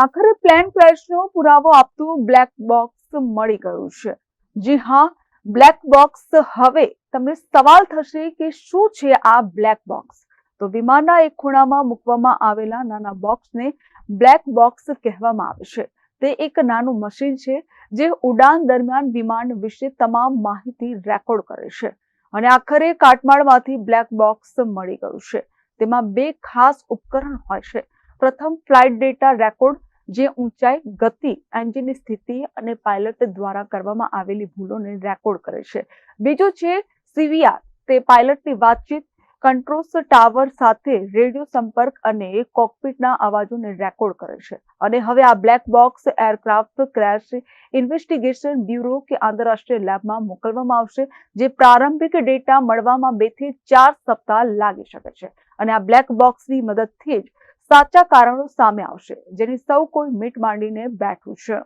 આખરે પ્લેન ક્રેશનો પુરાવો આપતું બ્લેક બોક્સ મળી ગયું છે. જી હા બ્લેક બોક્સ હવે તમને સવાલ થશે કે શું છે આ બ્લેક બોક્સ તો વિમાનના એક ખૂણામાં મૂકવામાં આવેલા નાના બોક્સને બ્લેક બોક્સ કહેવામાં આવે છે. તે એક નાનું મશીન છે જે ઉડાન દરમિયાન વિમાન વિશે તમામ માહિતી રેકોર્ડ કરે છે અને આખરે કાટમાળમાંથી બ્લેક બોક્સ મળી ગયું છે. તેમાં બે ખાસ ઉપકરણ હોય છે. પ્રથમ ફ્લાઇટ ડેટા રેકોર્ડ જે ઊંચાઈ, ગતિ, એન્જિનની સ્થિતિ અને પાયલટ દ્વારા કરવામાં આવેલી ભૂલોને રેકોર્ડ કરે છે. બીજું છે સીવીઆર. તે પાયલટની વાતચીત, કંટ્રોલ્સ ટાવર સાથે રેડિયો સંપર્ક અને કોકપિટના અવાજોને રેકોર્ડ કરે છે. અને હવે આ black box aircraft crash investigation bureau કે આંતરરાષ્ટ્રીય લેબમાં મોકલવામાં આવશે, જે પ્રારંભિક ડેટા મળવામાં બેથી ચાર સપ્તાહ લાગી શકે છે. અને આ બ્લેક બોક્સની મદદથી જ સાચા કારણો સામે આવશે જેની સૌ કોઈ મીટ માંડીને બેઠું છે.